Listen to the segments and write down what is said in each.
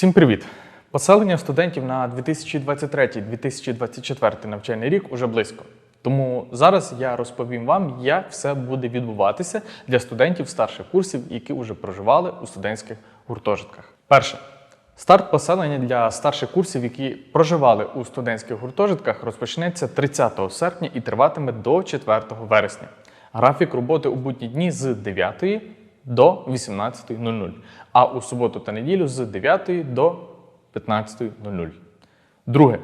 Всім привіт! Поселення студентів на 2023-2024 навчальний рік уже близько. Тому зараз я розповім вам, як все буде відбуватися для студентів старших курсів, які вже проживали у студентських гуртожитках. Перше. Старт поселення для старших курсів, які проживали у студентських гуртожитках, розпочнеться 30 серпня і триватиме до 4 вересня. Графік роботи у будні дні з 9 до 18.00, а у суботу та неділю з 9 до 15.00. Друге.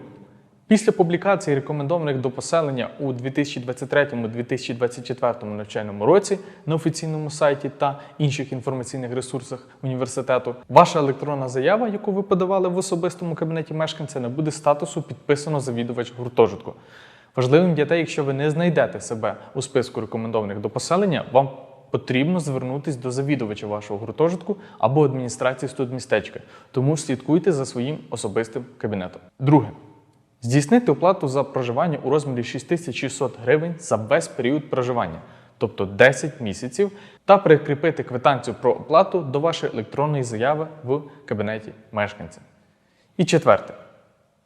Після публікації рекомендованих до поселення у 2023-2024 навчальному році на офіційному сайті та інших інформаційних ресурсах університету, ваша електронна заява, яку ви подавали в особистому кабінеті мешканця, не буде статусу підписано завідувач гуртожитку. Важливим є те, якщо ви не знайдете себе у списку рекомендованих до поселення, вам потрібно звернутися до завідувача вашого гуртожитку або адміністрації студмістечка. Тому слідкуйте за своїм особистим кабінетом. Друге. Здійснити оплату за проживання у розмірі 6600 гривень за весь період проживання, тобто 10 місяців, та прикріпити квитанцію про оплату до вашої електронної заяви в кабінеті мешканця. І четверте.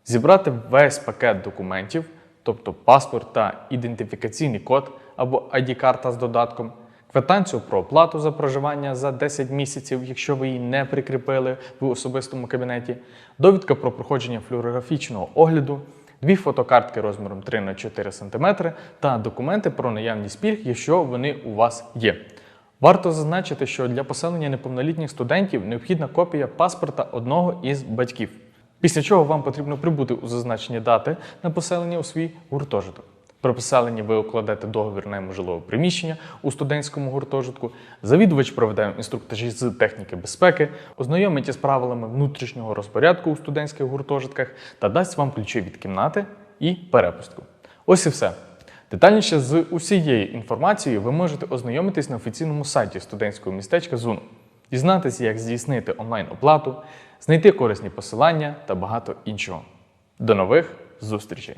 Зібрати весь пакет документів, тобто паспорт та ідентифікаційний код або ID-карта з додатком, квитанцію про оплату за проживання за 10 місяців, якщо ви її не прикріпили в особистому кабінеті, довідка про проходження флюорографічного огляду, дві фотокартки розміром 3 на 4 см та документи про наявність пільг, якщо вони у вас є. Варто зазначити, що для поселення неповнолітніх студентів необхідна копія паспорта одного із батьків. Після чого вам потрібно прибути у зазначені дати на поселення у свій гуртожиток. При поселенні ви укладете договір найму жилого приміщення у студентському гуртожитку. Завідувач проведе інструктажі з техніки безпеки, ознайомить із правилами внутрішнього розпорядку у студентських гуртожитках та дасть вам ключі від кімнати і перепустку. Ось і все. Детальніше з усією інформацією ви можете ознайомитись на офіційному сайті студентського містечка ЗУНу, дізнатися, як здійснити онлайн-оплату, знайти корисні посилання та багато іншого. До нових зустрічей!